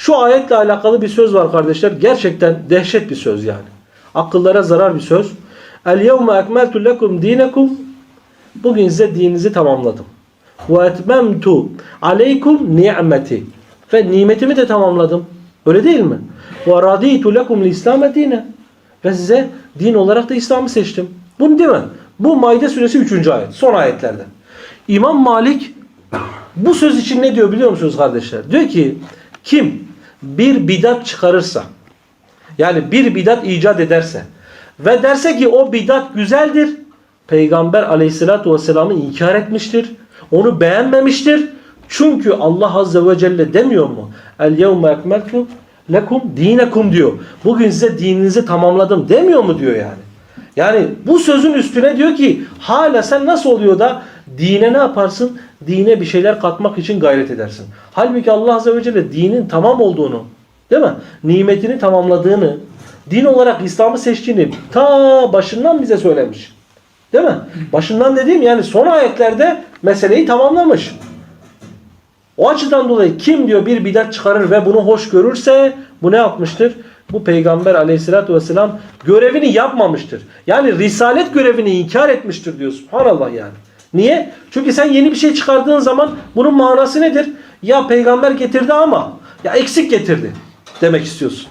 Şu ayetle alakalı bir söz var kardeşler. Gerçekten dehşet bir söz yani. Akıllara zarar bir söz. El yevme ekmeltu lekum dinekum. Bugün size dininizi tamamladım. Ve etmemtu aleykum ni'meti. Ve nimetimi de tamamladım. Öyle değil mi? Ve raditu lekum l'islam dine. Ve size din olarak da İslam'ı seçtim. Bunu değil mi? Bu Maide suresi 3. ayet. Son ayetlerden. İmam Malik bu söz için ne diyor biliyor musunuz kardeşler? Diyor ki kim bir bidat çıkarırsa yani bir bidat icat ederse ve derse ki o bidat güzeldir Peygamber aleyhissalatü vesselam'ı inkar etmiştir. Onu beğenmemiştir. Çünkü Allah azze ve celle demiyor mu? El yevme ekmeltu lekum dinekum diyor. Bugün size dininizi tamamladım demiyor mu diyor yani. Yani bu sözün üstüne diyor ki hala sen nasıl oluyor da dine ne yaparsın? Dine bir şeyler katmak için gayret edersin. Halbuki Allah Azze ve Celle dinin tamam olduğunu, değil mi? Nimetini tamamladığını, din olarak İslam'ı seçtiğini ta başından bize söylemiş. Değil mi? Başından dediğim yani son ayetlerde meseleyi tamamlamış. O açıdan dolayı kim diyor bir bidat çıkarır ve bunu hoş görürse bu ne yapmıştır? Bu peygamber aleyhissalatü vesselam görevini yapmamıştır. Yani risalet görevini inkar etmiştir diyor. Subhanallah yani. Niye? Çünkü sen yeni bir şey çıkardığın zaman bunun manası nedir? Ya peygamber getirdi ama ya eksik getirdi demek istiyorsun.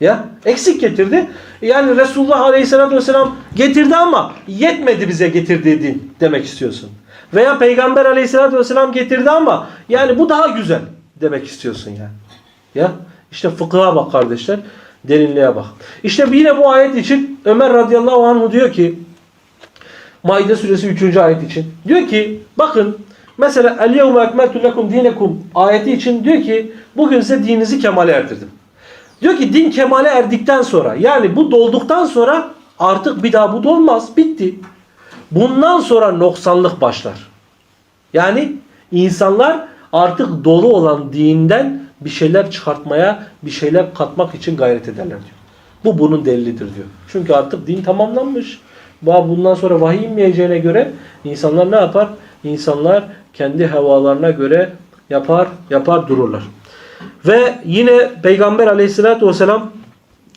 Ya eksik getirdi. Yani Resulullah Aleyhisselatü Vesselam getirdi ama yetmedi bize getirdiği din demek istiyorsun. Veya Peygamber Aleyhisselatü Vesselam getirdi ama yani bu daha güzel demek istiyorsun yani. Ya işte fıkıha bak kardeşler. Derinliğe bak. İşte yine bu ayet için Ömer radıyallahu anh diyor ki Maide suresi 3. ayet için. Diyor ki bakın mesela el yevme ekmeltu lekum dinekum ayeti için diyor ki bugün size dininizi kemale erdirdim. Diyor ki din kemale erdikten sonra yani bu dolduktan sonra artık bir daha bu dolmaz. Bitti. Bundan sonra noksanlık başlar. Yani insanlar artık dolu olan dinden bir şeyler çıkartmaya, bir şeyler katmak için gayret ederler diyor. Bu bunun delilidir diyor. Çünkü artık din tamamlanmış. Bu Bundan sonra vahiy inmeyeceğine göre insanlar ne yapar? İnsanlar kendi hevalarına göre yapar, yapar dururlar. Ve yine Peygamber aleyhissalatü vesselam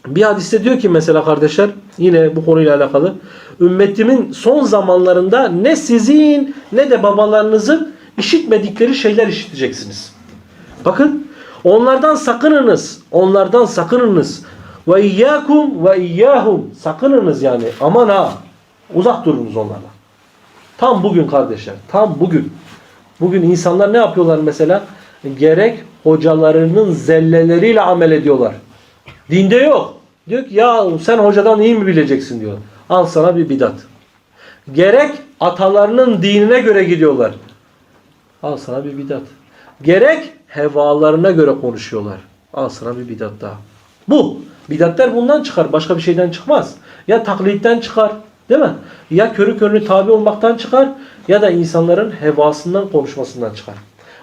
bir hadiste diyor ki mesela kardeşler yine bu konuyla alakalı ümmetimin son zamanlarında ne sizin ne de babalarınızın işitmedikleri şeyler işiteceksiniz. Bakın onlardan sakınınız. Onlardan sakınınız. Ve iyyakum ve iyyahum. Sakınınız yani. Aman ha. Uzak durunuz onlarla. Tam bugün kardeşler. Tam bugün. Bugün insanlar ne yapıyorlar mesela? Gerek hocalarının zelleleriyle amel ediyorlar. Dinde yok. Diyor ki ya sen hocadan iyi mi bileceksin diyor. Al sana bir bidat. Gerek atalarının dinine göre gidiyorlar. Al sana bir bidat. Gerek hevalarına göre konuşuyorlar. Al sana bir bidat daha. Bu. Bidatler bundan çıkar. Başka bir şeyden çıkmaz. Ya taklitten çıkar. Değil mi? Ya körü körüne tabi olmaktan çıkar ya da insanların hevasından konuşmasından çıkar.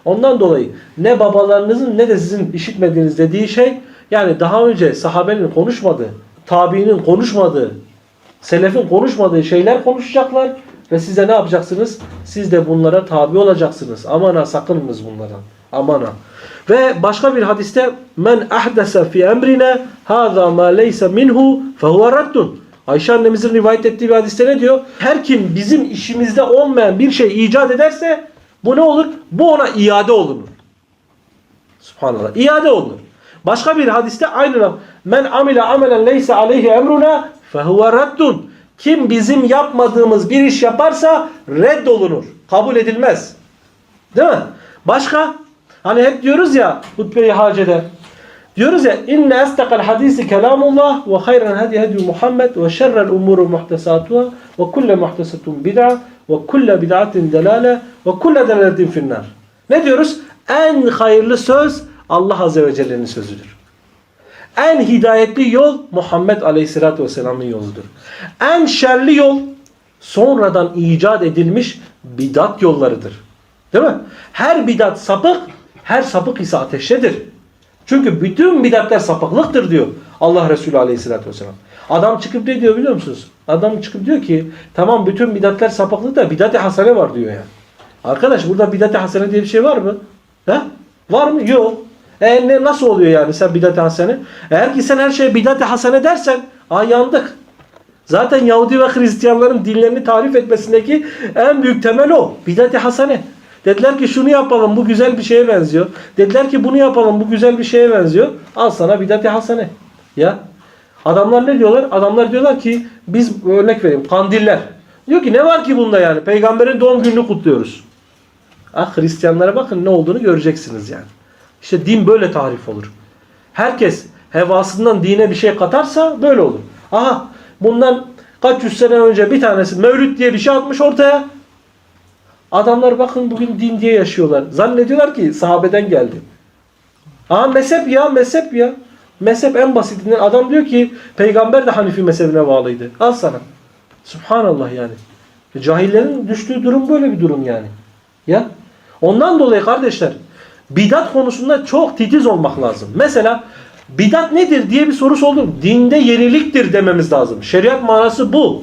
Ondan dolayı ne babalarınızın ne de sizin işitmediğiniz dediği şey yani daha önce sahabenin konuşmadığı, tabiinin konuşmadığı, selefin konuşmadığı şeyler konuşacaklar ve siz de ne yapacaksınız? Siz de bunlara tabi olacaksınız. Aman ha sakınınız bunlardan. Aman ha. Ve başka bir hadiste men ahdese fi emrine hâzâ mâ leyse minhu fehuve raddun. Ayşe annemizin rivayet ettiği bir hadiste ne diyor? Her kim bizim işimizde olmayan bir şey icat ederse bu ne olur? Bu ona iade olunur. Subhanallah. İade olunur. Başka bir hadiste aynı men amile amelen leyse aleyhi emruna fehuve raddun. Kim bizim yapmadığımız bir iş yaparsa reddolunur. Kabul edilmez. Değil mi? Başka? Hani hep diyoruz ya hutbe-i hacede. Diyoruz ya inne estakal hadisi kelamullah ve hayran hadi hadi Muhammed ve şerrel umuru muhtesatuhâ ve kulle muhtesatun bid'a ve kulle bid'atin delale ve kulle delaletin finnar. Ne diyoruz? En hayırlı söz Allah Azze ve Celle'nin sözüdür. En hidayetli yol Muhammed Aleyhisselatü Vesselam'ın yoludur. En şerli yol sonradan icat edilmiş bidat yollarıdır. Değil mi? Her bidat sapık, her sapık ise ateştedir. Çünkü bütün bidatler sapıklıktır diyor Allah Resulü Aleyhisselatü Vesselam. Adam çıkıp ne diyor biliyor musunuz? Adam çıkıp diyor ki tamam bütün bidatler sapıklık da bidat-i hasene var diyor yani. Arkadaş burada bidat-i hasene diye bir şey var mı? He? Var mı? Yok. E ne nasıl oluyor yani sen bidat-i hasene? Eğer ki sen her şeye bidat-i hasene dersen aa yandık. Zaten Yahudi ve Hristiyanların dinlerini tarif etmesindeki en büyük temel o. Bidat-i hasene. Dediler ki şunu yapalım bu güzel bir şeye benziyor. Dediler ki bunu yapalım bu güzel bir şeye benziyor. Al sana bidat-i hasene. Ya. Adamlar ne diyorlar? Adamlar diyorlar ki biz örnek vereyim kandiller. Diyor ki ne var ki bunda yani? Peygamberin doğum gününü kutluyoruz. Ah Hristiyanlara bakın ne olduğunu göreceksiniz yani. İşte din böyle tarif olur. Herkes hevasından dine bir şey katarsa böyle olur. Aha bundan kaç yüz sene önce bir tanesi Mevlüt diye bir şey atmış ortaya. Adamlar bakın bugün din diye yaşıyorlar. Zannediyorlar ki sahabeden geldi. Aa mezhep ya mezhep ya. Mezhep en basitinden adam diyor ki peygamber de Hanifi mezhebine bağlıydı. Al sana. Subhanallah yani. Cahillerin düştüğü durum böyle bir durum yani. Ya. Ondan dolayı kardeşler bidat konusunda çok titiz olmak lazım. Mesela bidat nedir diye bir soru sordum. Dinde yeniliktir dememiz lazım. Şeriat manası bu.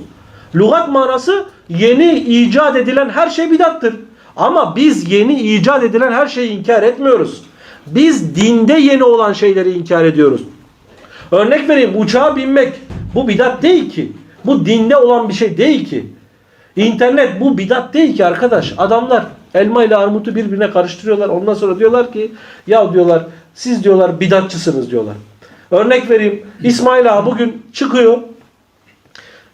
Lugat manası yeni icat edilen her şey bidattır. Ama biz yeni icat edilen her şeyi inkar etmiyoruz. Biz dinde yeni olan şeyleri inkar ediyoruz. Örnek vereyim uçağa binmek bu bidat değil ki. Bu dinde olan bir şey değil ki. İnternet bu bidat değil ki arkadaş. Adamlar elma ile armutu birbirine karıştırıyorlar. Ondan sonra diyorlar ki ya diyorlar siz diyorlar bidatçısınız diyorlar. Örnek vereyim. İsmail ağa bugün çıkıyor.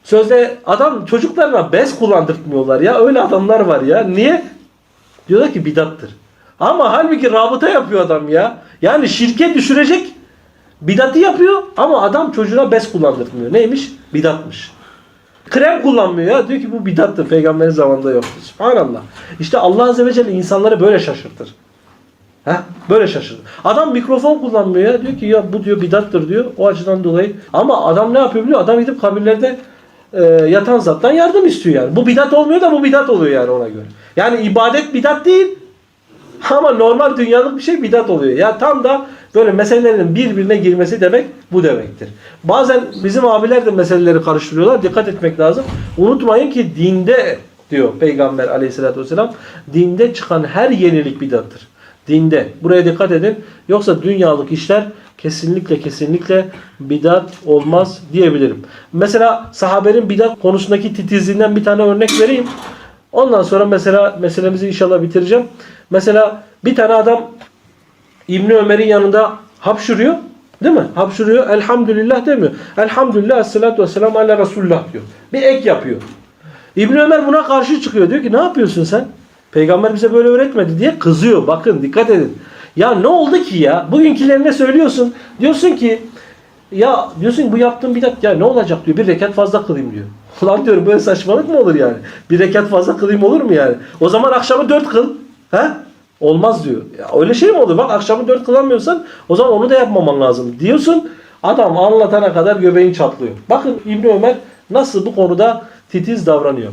Sözde adam çocuklarına bez kullandırtmıyorlar ya. Öyle adamlar var ya. Niye? Diyorlar ki bidattır. Ama halbuki rabıta yapıyor adam ya. Yani şirket düşürecek bidatı yapıyor ama adam çocuğuna bez kullandırtmıyor. Neymiş? Bidatmış. Krem kullanmıyor ya. Diyor ki bu bidattır. Peygamberin zamanında yoktu. Subhanallah. İşte Allah Azze ve Celle insanları böyle şaşırtır. Heh, böyle şaşırır. Adam mikrofon kullanmıyor ya. Diyor ki ya bu diyor bidattır diyor. O açıdan dolayı. Ama adam ne yapıyor biliyor? Adam gidip kabirlerde e, yatan zattan yardım istiyor yani. Bu bidat olmuyor da bu bidat oluyor yani ona göre. Yani ibadet bidat değil. Ama normal dünyalık bir şey bidat oluyor. Ya tam da böyle meselelerin birbirine girmesi demek bu demektir. Bazen bizim abiler de meseleleri karıştırıyorlar. Dikkat etmek lazım. Unutmayın ki dinde diyor Peygamber aleyhissalatü vesselam dinde çıkan her yenilik bidattır. Dinde. Buraya dikkat edin. Yoksa dünyalık işler kesinlikle kesinlikle bidat olmaz diyebilirim. Mesela sahabenin bidat konusundaki titizliğinden bir tane örnek vereyim. Ondan sonra mesela meselemizi inşallah bitireceğim. Mesela bir tane adam İbni Ömer'in yanında hapşırıyor. Değil mi? Hapşırıyor. Elhamdülillah demiyor. Elhamdülillah esselatu vesselam ala Resulullah diyor. Bir ek yapıyor. İbni Ömer buna karşı çıkıyor. Diyor ki ne yapıyorsun sen? Peygamber bize böyle öğretmedi diye kızıyor. Bakın dikkat edin. Ya ne oldu ki ya? Bugünkülerine söylüyorsun. Diyorsun ki ya diyorsun bu yaptığın bidat ya ne olacak diyor. Bir rekat fazla kılayım diyor. Ulan diyorum böyle saçmalık mı olur yani? Bir rekat fazla kılayım olur mu yani? O zaman akşamı dört kıl. He? Olmaz diyor. Ya öyle şey mi olur? Bak akşamı dört kılamıyorsan o zaman onu da yapmaman lazım diyorsun. Adam anlatana kadar göbeğin çatlıyor. Bakın İbni Ömer nasıl bu konuda titiz davranıyor.